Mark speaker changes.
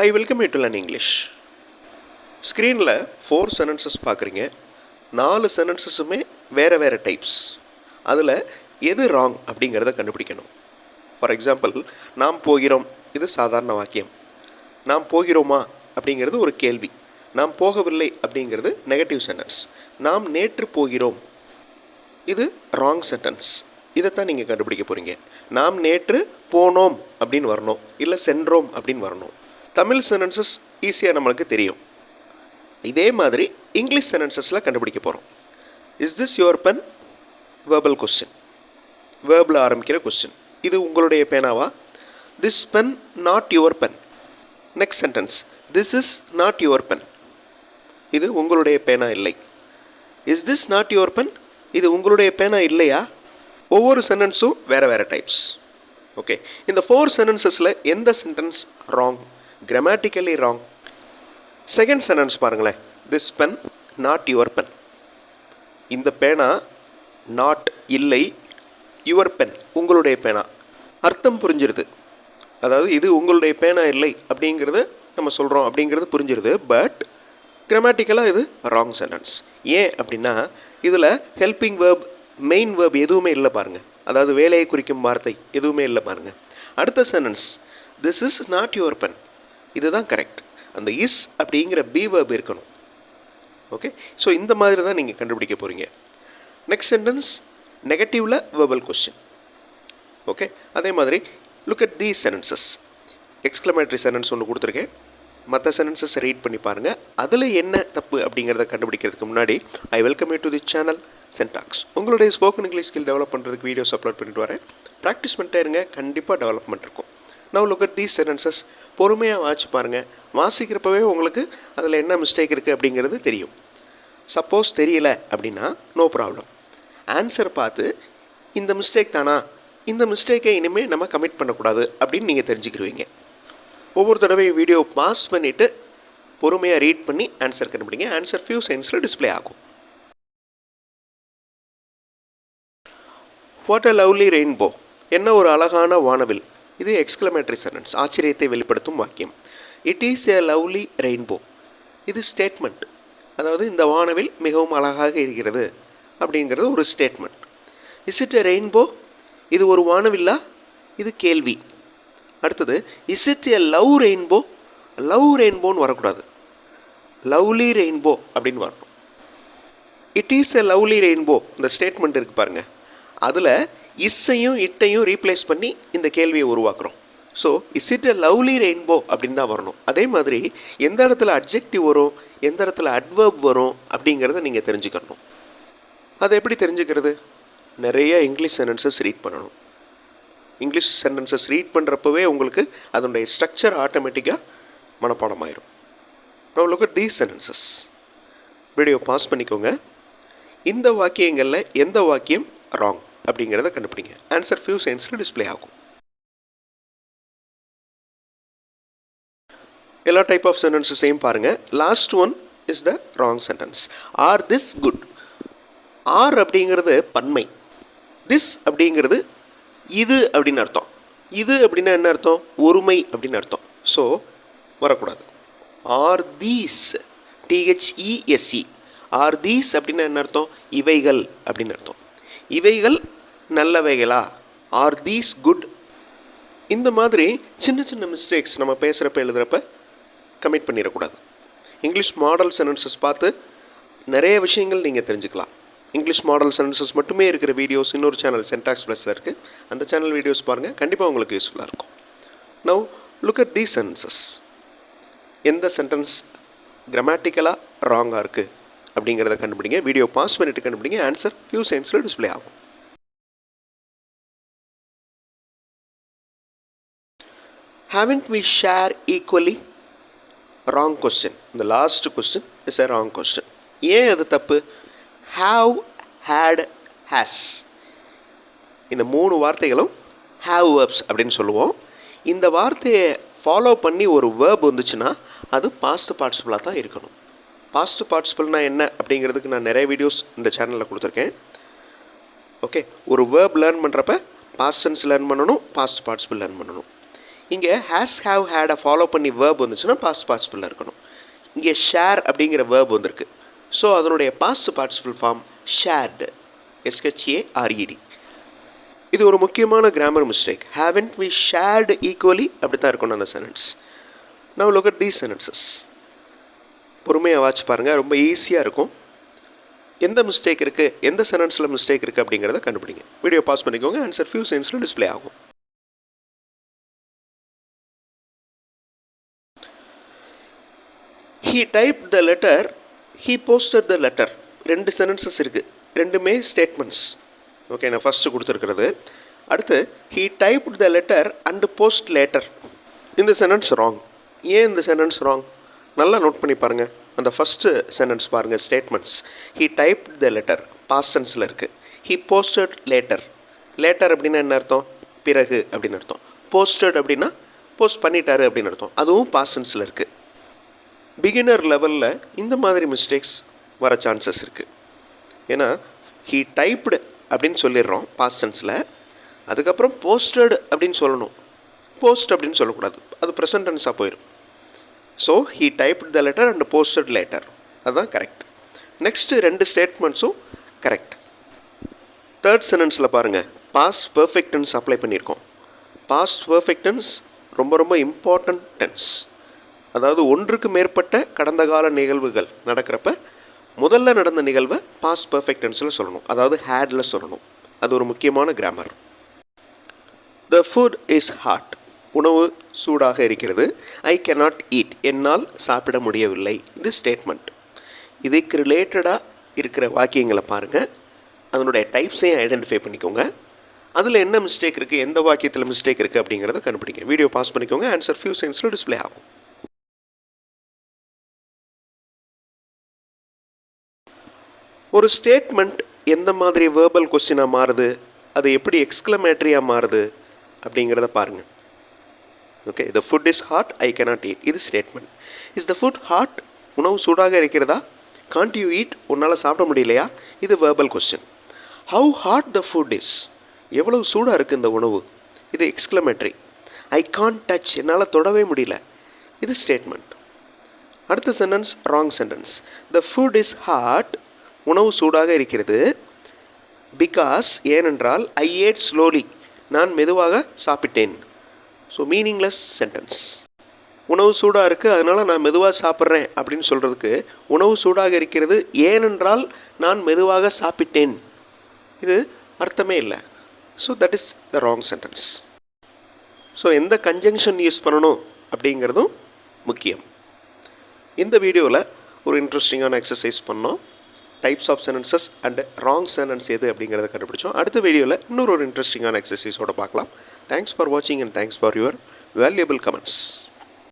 Speaker 1: I welcome you to learn English ஸ்க்ரீனில் four sentences பார்க்குறீங்க. நாலு சென்டென்சஸுமே வேறு வேறு டைப்ஸ் அதில் எது ராங் அப்படிங்கிறத கண்டுபிடிக்கணும். ஃபார் எக்ஸாம்பிள் நாம் போகிறோம் இது சாதாரண வாக்கியம். நாம் போகிறோமா அப்படிங்கிறது ஒரு கேள்வி. நாம் போகவில்லை அப்படிங்கிறது நெகட்டிவ் சென்டென்ஸ் நாம் நேற்று போகிறோம் இது ராங் சென்டென்ஸ் இதைத்தான் நீங்கள் கண்டுபிடிக்க போகிறீங்க நாம் நேற்று போனோம் அப்படின்னு வரணும் இல்லை சென்றோம் அப்படின்னு வரணும். தமிழ் சென்டென்சஸ் ஈஸியாக நம்மளுக்கு தெரியும். இதே மாதிரி இங்கிலீஷ் சென்டென்சஸில் கண்டுபிடிக்க போகிறோம் is this your pen verbal question waybill ஆரம்பிக்கிற கொஸ்டின் இது உங்களுடைய பேனாவா this pen not your pen next sentence this is not your pen இது உங்களுடைய பேனா இல்லை. Is this not your pen இது உங்களுடைய பேனா இல்லையா? ஒவ்வொரு சென்டென்ஸும் வேறு வேறு டைப்ஸ் ஓகே இந்த ஃபோர் சென்டென்சஸில் எந்த sentence wrong grammatically wrong second sentence பாருங்களேன். This pen not your pen இந்த பேனா நாட் இல்லை யுவர் பென் உங்களுடைய பேனா. அர்த்தம் புரிஞ்சிருது. அதாவது இது உங்களுடைய பேனா இல்லை அப்படிங்கிறது நம்ம சொல்கிறோம் அப்படிங்கிறது புரிஞ்சிருது. பட் கிராமட்டிக்கலாக இது ராங் சென்டென்ஸ் ஏன் அப்படின்னா இதில் ஹெல்பிங் வேர்ப் மெயின் வேர்ப் எதுவுமே இல்லை பாருங்கள் அதாவது வேலையை குறிக்கும் வார்த்தை எதுவுமே இல்லை பாருங்கள் அடுத்த sentence this is not your pen இதுதான் கரெக்ட் அந்த இஸ் அப்படிங்கிற பி வேர்ப் இருக்கணும். ஓகே ஸோ இந்த மாதிரி தான் நீங்கள் கண்டுபிடிக்க போகிறீங்க நெக்ஸ்ட் சென்டென்ஸ் நெகட்டிவில் வேர்பல் கொஸ்டின் ஓகே அதே மாதிரி look at the sentences exclamatory sentence ஒன்று கொடுத்துருக்கேன். மற்ற சென்டென்சஸ் ரீட் பண்ணி பாருங்கள் அதில் என்ன தப்பு அப்படிங்கிறத கண்டுபிடிக்கிறதுக்கு முன்னாடி I welcome you to the channel Syntax உங்களுடைய ஸ்போக்கன் இங்கிலீஷ் ஸ்கில் டெவலப் பண்ணுறதுக்கு வீடியோஸ் அப்லோட் பண்ணிட்டு வரேன். ப்ராக்டிஸ் பண்ணிட்டே இருங்க. கண்டிப்பாக டெவலப்மெண்ட் இருக்கும். Now look at these sentences பொறுமையாக வாட்சி பாருங்கள் வாசிக்கிறப்பவே உங்களுக்கு அதில் என்ன மிஸ்டேக் இருக்குது அப்படிங்கிறது தெரியும். சப்போஸ் தெரியல அப்படின்னா நோ ப்ராப்ளம் ஆன்சர் பார்த்து இந்த மிஸ்டேக் தானா? இந்த மிஸ்டேக்கை இனிமேல் நம்ம கமிட் பண்ணக்கூடாது அப்படின்னு நீங்கள் தெரிஞ்சுக்கிருவீங்க. ஒவ்வொரு தடவையும் வீடியோ பாஸ் பண்ணிவிட்டு பொறுமையாக ரீட் பண்ணி ஆன்சர் கண்டுபிடிங்க. ஆன்சர் ஃபியூ சென்ஸில் டிஸ்ப்ளே ஆகும். வாட் அ லவ்லி ரெயின்போ என்ன ஒரு அழகான வானவில். இது எக்ஸ்கிளமேட்டரி சென்டென்ஸ் ஆச்சரியத்தை வெளிப்படுத்தும் வாக்கியம். It is a lovely rainbow இது ஸ்டேட்மெண்ட் அதாவது இந்த வானவில் மிகவும் அழகாக இருக்கிறது அப்படிங்கிறது ஒரு statement is it a rainbow இது ஒரு வானவில்லா? இது கேள்வி. அடுத்தது is it a love rainbow love ரெயின்போன்னு வரக்கூடாது. லவ்லி ரெயின்போ அப்படின்னு வரணும். It is a lovely rainbow இந்த ஸ்டேட்மெண்ட் இருக்குது பாருங்கள் அதில் இஸ்ஸையும் இட்டையும் ரீப்ளேஸ் பண்ணி இந்த கேள்வியை உருவாக்குறோம். So is it a lovely rainbow அப்படின்னு தான் வரணும். அதே மாதிரி எந்த இடத்துல அட்ஜெக்டிவ் வரும் எந்த இடத்துல அட்வர்ப் வரும் அப்படிங்கிறத நீங்கள் தெரிஞ்சுக்கணும். அதை எப்படி தெரிஞ்சுக்கிறது? நிறைய இங்கிலீஷ் சென்டென்சஸ் ரீட் பண்ணணும். இங்கிலீஷ் சென்டென்சஸ் ரீட் பண்ணுறப்பவே உங்களுக்கு அதனுடைய ஸ்ட்ரக்சர் ஆட்டோமேட்டிக்காக மனப்பாடமாயிரும். நம்ம look at these sentences video pass பண்ணிக்கோங்க. இந்த வாக்கியங்களில் எந்த வாக்கியம் ராங் அப்படிங்கிறத கண்டுபிடிங்க. ஆன்சர் ஃபியூ சென்ஸில் டிஸ்ப்ளே ஆகும். எல்லா டைப் ஆஃப் சென்டென்ஸஸையும் பாருங்கள் last one is the wrong sentence are this good are அப்படிங்கிறது பன்மை. திஸ் அப்படிங்கிறது இது அப்படின்னு அர்த்தம். இது அப்படின்னா என்ன அர்த்தம்? ஒருமை அப்படின்னு அர்த்தம். ஸோ வரக்கூடாது. Are these T H E S C are these அப்படின்னா என்ன அர்த்தம்? இவைகள் அப்படின்னு அர்த்தம். இவைகள் நல்லவைகளா? ஆர் தீஸ் குட் இந்த மாதிரி சின்ன சின்ன மிஸ்டேக்ஸ் நம்ம பேசுகிறப்ப எழுதுகிறப்ப கமிட் பண்ணிடக்கூடாது. இங்கிலீஷ் மாடல் சென்டென்சஸ் பார்த்து நிறைய விஷயங்கள் நீங்கள் தெரிஞ்சுக்கலாம். இங்கிலீஷ் மாடல் சென்டென்சஸ் மட்டுமே இருக்கிற வீடியோஸ் இன்னொரு சேனல் சென்டாக்ஸ் ப்ளஸில் இருக்குது அந்த சேனல் வீடியோஸ் பாருங்கள் கண்டிப்பாக உங்களுக்கு யூஸ்ஃபுல்லாக இருக்கும். Now look at the sentences எந்த சென்டென்ஸ் கிராமட்டிக்கலாக ராங்காக இருக்குது அப்படிங்கிறத கண்டுபிடிங்க. வீடியோ பாஸ் பண்ணிட்டு கண்டுபிடிங்க. ஆன்சர் ஃபியூ செகண்ட்ஸில் டிஸ்பிளே ஆகும். Haven't we share equally wrong question இந்த last question is a wrong question ஏன் அது தப்பு? ஹாவ் ஹேட் ஹேஸ் இந்த மூணு வார்த்தைகளும் ஹாவ் வர்ப்ஸ் அப்படின்னு சொல்லுவோம். இந்த வார்த்தையை ஃபாலோ பண்ணி ஒரு வேர்ப் வந்துச்சுன்னா அது பாஸ்ட் பார்ட்டிசிபிளாக தான் இருக்கணும். பாசிட்டிவ் பார்ட்டிசிபிள்னா என்ன அப்படிங்கிறதுக்கு நான் நிறைய வீடியோஸ் இந்த சேனலில் கொடுத்துருக்கேன். ஓகே ஒரு வேர்ப் லேர்ன் பண்ணுறப்ப பாஸ்ட் சென்ஸ் லேர்ன் பண்ணணும் பாஸ்ட் பார்ட்டிசிபிள் லேர்ன் பண்ணணும். இங்கே ஹேஸ் ஹேவ் ஹேடை ஃபாலோ பண்ணி வேர்ப் வந்துச்சுன்னா பாஸ்ட் பார்ட்டிசிபிளில் இருக்கணும். இங்கே ஷேர் அப்படிங்கிற வேர்ப் வந்திருக்கு. ஸோ அதனுடைய past participle form shared S H A R E D இது ஒரு முக்கியமான grammar mistake haven't we shared equally அப்படி தான் இருக்கணும் அந்த sentence now look at these sentences பொறுமையாக வாட்ச் பாருங்கள் ரொம்ப ஈஸியாக இருக்கும். எந்த மிஸ்டேக் இருக்குது எந்த சென்டென்ஸில் மிஸ்டேக் இருக்குது அப்படிங்கிறத கண்டுபிடிங்க. வீடியோ பாஸ் பண்ணிக்கோங்க. ஆன்சர் ஃபியூ சென்ஸில் டிஸ்ப்ளே ஆகும். He type the letter he posted the letter ரெண்டு சென்டென்சஸ் இருக்குது ரெண்டுமே ஸ்டேட்மெண்ட்ஸ் ஓகே நான் ஃபஸ்ட்டு கொடுத்துருக்கிறது. அடுத்து he type the letter and post later இந்த சென்டென்ஸ் ராங் ஏன் இந்த சென்டென்ஸ் ராங் நல்லா நோட் பண்ணி பாருங்கள் அந்த ஃபஸ்ட்டு சென்டென்ஸ் பாருங்கள் statements he type the letter பாஸ்டன்ஸில் இருக்குது ஹீ போஸ்டட் லேட்டர் லேட்டர் அப்படின்னா என்ன அர்த்தம்? பிறகு அப்படின்னு அர்த்தம். போஸ்டட் அப்படின்னா போஸ்ட் பண்ணிட்டாரு அப்படின்னு அர்த்தம். அதுவும் பாஸ்டன்ஸில் இருக்குது பிகினர் லெவலில் இந்த மாதிரி மிஸ்டேக்ஸ் வர சான்சஸ் இருக்குது ஏன்னா ஹீ டைப்டு அப்படின்னு சொல்லிடுறோம் பாஸ்டன்ஸில் அதுக்கப்புறம் போஸ்டட் அப்படின்னு சொல்லணும். போஸ்ட் அப்படின்னு சொல்லக்கூடாது. அது ப்ரெசன்டென்ஸாக போயிடும் so he typed the letter and posted letter அதுதான் கரெக்ட் நெக்ஸ்ட்டு ரெண்டு ஸ்டேட்மெண்ட்ஸும் கரெக்ட் தேர்ட் சென்டென்ஸில் பாருங்கள் பாஸ் பர்ஃபெக்ட் டென்ஸ் அப்ளை பண்ணியிருக்கோம். பாஸ் பர்ஃபெக்ட் டென்ஸ் ரொம்ப ரொம்ப இம்பார்ட்டண்ட் டென்ஸ் அதாவது ஒன்றுக்கு மேற்பட்ட கடந்த கால நிகழ்வுகள் நடக்கிறப்ப முதல்ல நடந்த நிகழ்வை பாஸ் பர்ஃபெக்ட் டென்ஸில் சொல்லணும். அதாவது ஹேடில் சொல்லணும். அது ஒரு முக்கியமான grammar the food is hot உணவு சூடாக இருக்கிறது. ஐ cannot ஈட் என்னால் சாப்பிட முடியவில்லை. இது ஸ்டேட்மெண்ட் இதுக்கு ரிலேட்டடாக இருக்கிற வாக்கியங்களை பாருங்கள் அதனுடைய டைப்ஸையும் ஐடென்டிஃபை பண்ணிக்கோங்க. அதில் என்ன மிஸ்டேக் இருக்குது எந்த வாக்கியத்தில் மிஸ்டேக் இருக்குது அப்படிங்கிறத கண்டுபிடிங்க. வீடியோ பாஸ் பண்ணிக்கோங்க. ஆன்சர் ஃபியூ செகண்ட்ஸில் டிஸ்பிளே ஆகும். ஒரு ஸ்டேட்மெண்ட் எந்த மாதிரி வேர்பல் கொஸ்டினாக மாறுது? அது எப்படி எக்ஸ்க்ளமேட்ரியாக மாறுது? அப்படிங்கிறத பாருங்கள் okay the food is hot I cannot eat இது statement is the food hot உணவு சூடாக இருக்கிறதா? கான்ட் யூ ஈட் உன்னால் சாப்பிட முடியலையா? இது verbal question how hot the food is எவ்வளவு சூடாக இருக்குது இந்த உணவு? இது எக்ஸ்க்ளமேட்ரி ஐ கான் டச் என்னால் தொடவே முடியல. இது ஸ்டேட்மெண்ட் அடுத்த sentence wrong sentence the food is hot உணவு சூடாக இருக்கிறது. பிகாஸ் ஏனென்றால் ஐ ஏட் ஸ்லோலி நான் மெதுவாக சாப்பிட்டேன். ஸோ மீனிங்லெஸ் சென்டென்ஸ் உணவு சூடாக இருக்குது அதனால் நான் மெதுவாக சாப்பிட்றேன் அப்படின்னு சொல்கிறதுக்கு உணவு சூடாக இருக்கிறது ஏனென்றால் நான் மெதுவாக சாப்பிட்டேன். இது அர்த்தமே இல்லை. So that is the wrong sentence so எந்த கன்ஜங்ஷன் யூஸ் பண்ணணும் அப்படிங்கிறதும் முக்கியம். இந்த வீடியோவில் ஒரு இன்ட்ரெஸ்டிங்கான எக்ஸசைஸ் பண்ணோம். Types of sentences and wrong sentence எது அப்படிங்கிறத கண்டுபிடிச்சோம். அடுத்த வீடியோவில் இன்னொரு ஒரு இன்ட்ரெஸ்டிங்கான எக்ஸசைஸோடு பார்க்கலாம். Thanks for watching and thanks for your valuable comments.